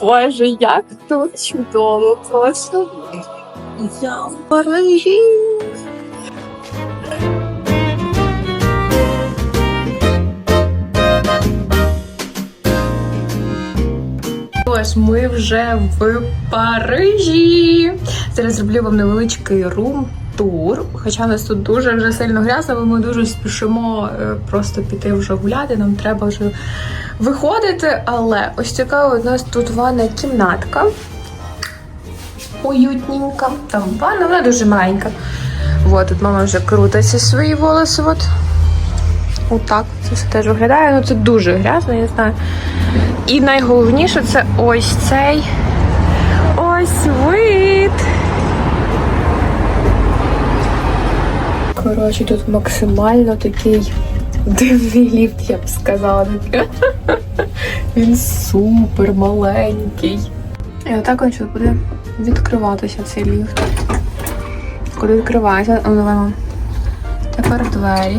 Боже, як тут чудово просто. Я в Парижі. Ось ми вже в Парижі. Зараз зроблю вам невеличкий рум-тур. Хоча нас тут дуже вже сильно грязно, бо ми дуже спішимо е, просто піти вже гуляти. Нам треба вже виходити. Але ось така у нас тут ванна кімнатка. Уютненька. Там ванна, вона дуже маленька. Вот, тут мама вже крутиться свої волоси. От. Отак це все теж виглядає. Ну це дуже грязно, я знаю. І найголовніше це ось цей ось вид. Коротше, тут максимально такий дивний ліфт, я б сказала. Він супер маленький. І отак тут буде відкриватися цей ліфт. Коли відкривається, ну. Тепер двері.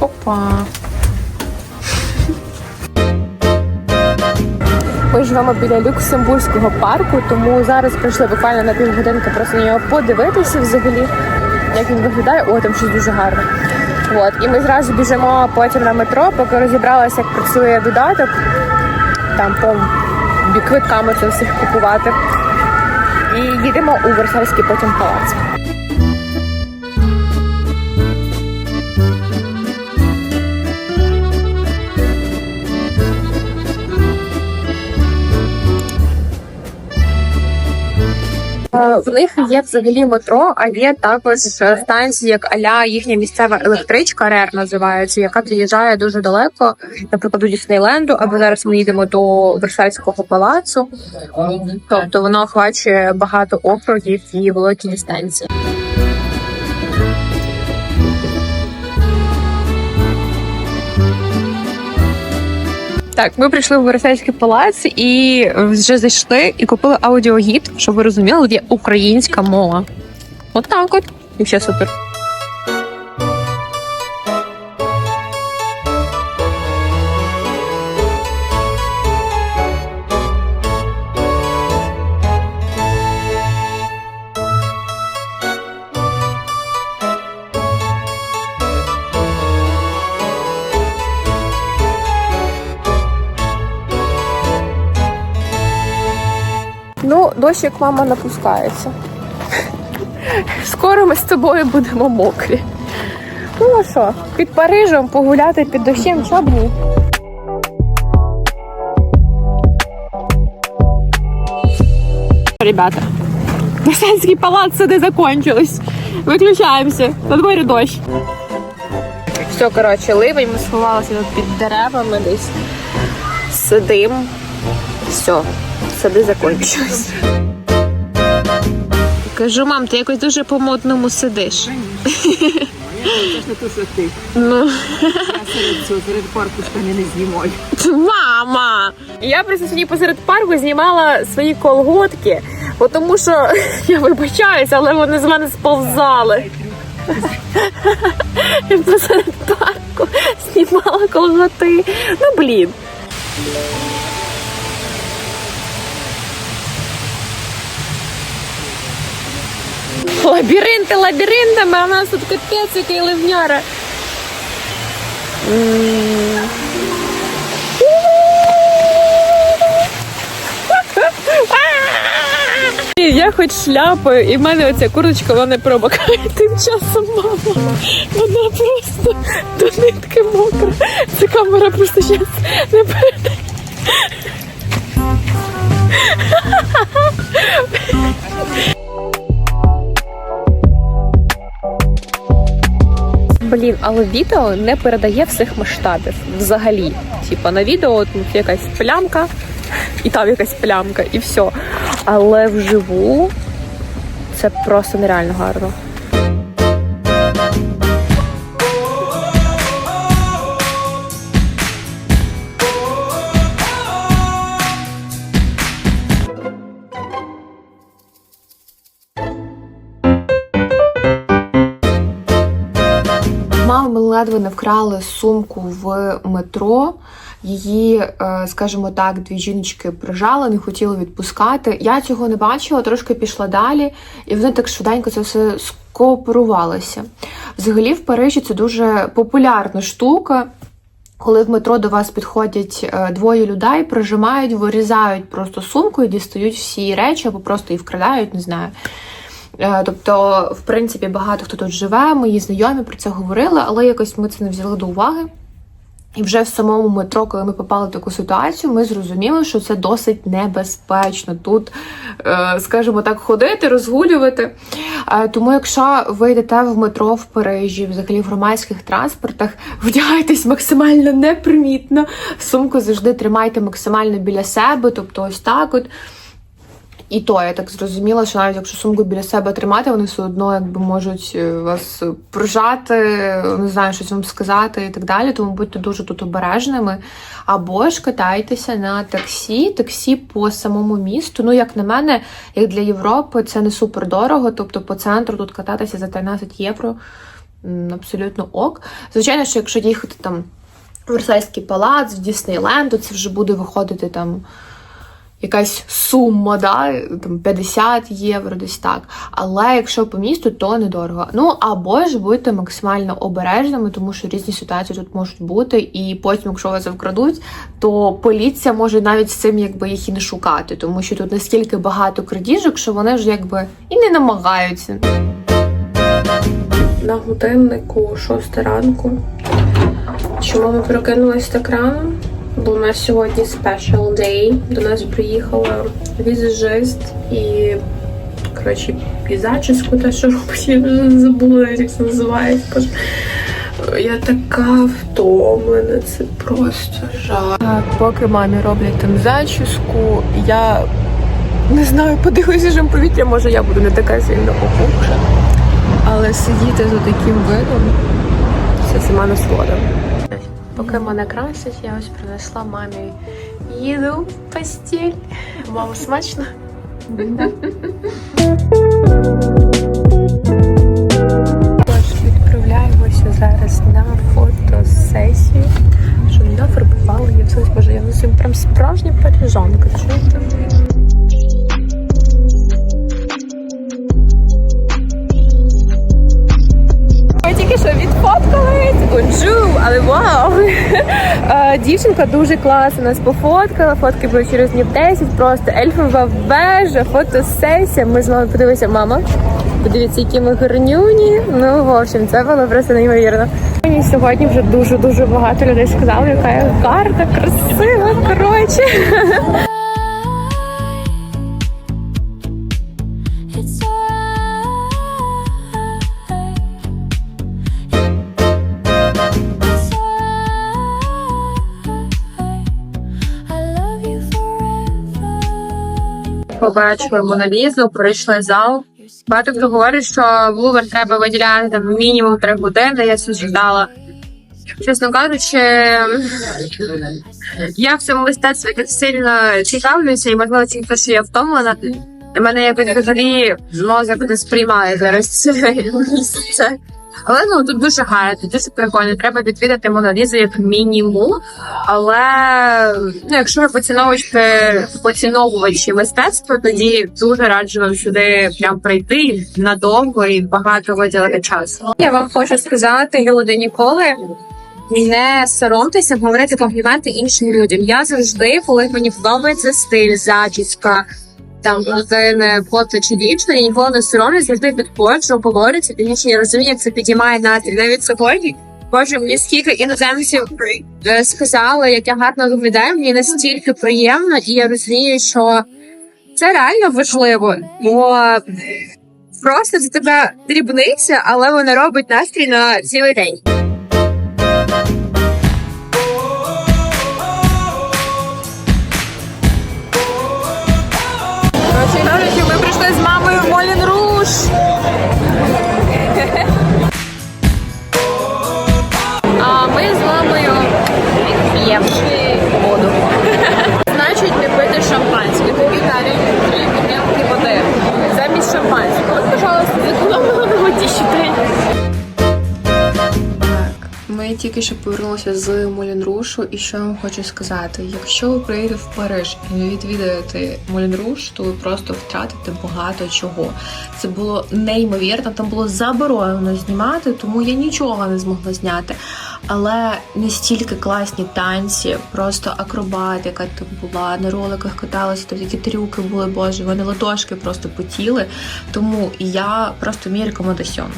Опа. Ми живемо біля Люксембурзького парку, тому зараз прийшли буквально на півгодинки просто на нього подивитися взагалі, як він виглядає. О, там щось дуже гарне. От. І ми зразу біжимо потім на метро, поки розібралася, як працює додаток. Там по квитками це всіх купувати. І їдемо у Версальський потім палац. В них є взагалі метро, а є також е, станції, як аля їхня місцева електричка РЕР називається, яка приїжджає дуже далеко, наприклад, до Діснейленду, або зараз ми їдемо до Версальського палацу. Тобто воно охвачує багато округів і великі дистанції. Так, ми прийшли в Версальський палац і вже зайшли і купили аудіогід, щоб ви розуміли, де українська мова. От так от. І все супер. Дощ як мама напускається. Скоро ми з тобою будемо мокрі. Ну а що, під Парижем погуляти під дощем, чоб ні. Ребята, Версальський палац сюди закончились. Виключаємося. На дворі дощ. Все, коротше, ливень, ми сховалися тут під деревами десь. Сидим. Все, сади закончились. Кажу, мам, ти якось дуже по-модному сидиш. Ти. Ну, Я серед цього, серед парку штани не знімаю. мама! Я просто сьогодні посеред парку знімала свої колготки, бо тому що я вибачаюся, але вони з мене сповзали. Я посеред парку знімала колготи. Ну блін. Лабіринти лабіринтами, а в нас тут капець, який ливняра. Я хоч шляпаю, і в мене оця курточка вона не промокає. Тим часом мама. Вона просто до нитки мокра. Ця камера просто зараз не передає. Блін, але відео не передає всіх масштабів взагалі. Типа на відео тут якась плямка, і там якась плямка, і все. Але вживу це просто нереально гарно. Не вкрали сумку в метро. Її, е, скажімо так, дві жіночки прижали, не хотіли відпускати. Я цього не бачила, трошки пішла далі, і вони так швиденько це все скооперувалося. Взагалі, в Парижі це дуже популярна штука. Коли в метро до вас підходять е, двоє людей, прижимають, вирізають просто сумку і дістають всі речі, або просто їх вкрадають, не знаю. Е, Тобто, в принципі, багато хто тут живе, мої знайомі про це говорили, але якось ми це не взяли до уваги. І вже в самому метро, коли ми попали в таку ситуацію, ми зрозуміли, що це досить небезпечно тут, е, скажімо так, ходити, розгулювати. Е, Тому, якщо ви йдете в метро в Парижі, взагалі в громадських транспортах, вдягайтесь максимально непримітно. Сумку завжди тримайте максимально біля себе, тобто ось так от. І то я так зрозуміла, що навіть якщо сумку біля себе тримати, вони все одно якби можуть е, вас прижати, не знаю, щось вам сказати і так далі. Тому будьте дуже тут обережними. Або ж катайтеся на таксі, таксі по самому місту. Ну, як на мене, як для Європи, це не супер дорого. Тобто по центру тут кататися за 13 євро абсолютно ок. Звичайно, що якщо їхати там в Версальський палац, в Діснейленд, то це вже буде виходити там якась сума, да, там 50 євро, десь так. Але якщо по місту, то недорого. Ну або ж будьте максимально обережними, тому що різні ситуації тут можуть бути, і потім, якщо вас вкрадуть, то поліція може навіть з цим якби їх і не шукати, тому що тут настільки багато крадіжок, що вони вже якби і не намагаються. На годиннику 6 ранку. Чому ми прокинулись так рано? Бо у нас сьогодні special day. До нас приїхала візажист і, коротше, і зачіску те, що робить, я вже забула, як це називається. Я така втомлена, це просто жах. Так, поки мамі роблять там зачіску, я не знаю, подивлюся жим повітря, може я буду не така сильно опухша. Але сидіти за таким видом це сама насолода. Поки мене красить, я ось принесла мамі їду в постіль. Мама смачно? Тож відправляємося зараз на фотосесію. Що нафарбували я все боже, я носим прям справжня парижанка. Чуєте? Ми тільки що відфоткались. Бонжу, але вау! Е, Дівчинка дуже класна, нас пофоткала. Фотки були через днів 10, просто ельфова вежа, фотосесія. Ми з вами подивилися, мама. Подивіться, які ми горнюні. Ну, в общем, це було просто неймовірно. Мені сьогодні вже дуже дуже багато людей сказали, яка я гарна, красива. Коротше. Побачили Монолізу, пройшли зал. Багато хто говорить, що в треба виділяти там мінімум три години. Я це ждала. Чесно кажучи, я в цьому мистецтві сильно цікавлюся, і можливо те, що я втомлена. Мене якось взагалі мозок не сприймає зараз. Але ну тут дуже гарно, дуже прикольно. Треба відвідати Монолізу як мінімум. Але ну, якщо ви поціновувачі, поціновувачі мистецтва, тоді дуже раджу вам сюди прям прийти надовго і багато виділити часу. Я вам хочу сказати, люди ніколи. Не соромтеся говорити компліменти іншим людям. Я завжди, коли мені подобається стиль, зачіска, там людини, хлопця чи дівчина, я ніколи не соромлюсь, завжди підходжу, це, тому що я розумію, як це підіймає настрій. Навіть сьогодні, боже, мені скільки іноземців е, сказали, як я гарно виглядаю, мені настільки приємно, і я розумію, що це реально важливо, бо просто це тебе дрібниця, але вона робить настрій на цілий день. Шампанського. Пожалуйста, тільки що повернулася з Мулін Рушу, і що я вам хочу сказати: якщо ви приїдете в Париж і не відвідаєте Мулін Руш, то ви просто втратите багато чого. Це було неймовірно. Там було заборонено знімати, тому я нічого не змогла зняти. Але настільки класні танці, просто акробатика там була, на роликах каталася, там такі трюки були, боже, вони ладошки просто потіли. Тому я просто мій рекомендаціон.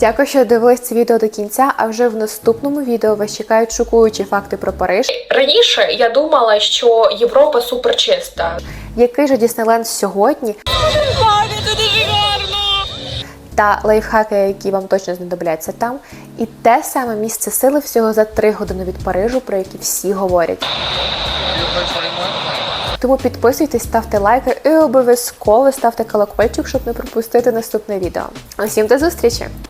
Дякую, що дивились це відео до кінця. А вже в наступному відео вас чекають шокуючі факти про Париж. Раніше я думала, що Європа суперчиста. Який же Діснейленд сьогодні? Та лайфхаки, які вам точно знадобляться там, і те саме місце сили всього за 3 години від Парижу, про які всі говорять. Тому підписуйтесь, ставте лайки і обов'язково ставте колокольчик, щоб не пропустити наступне відео. Усім до зустрічі!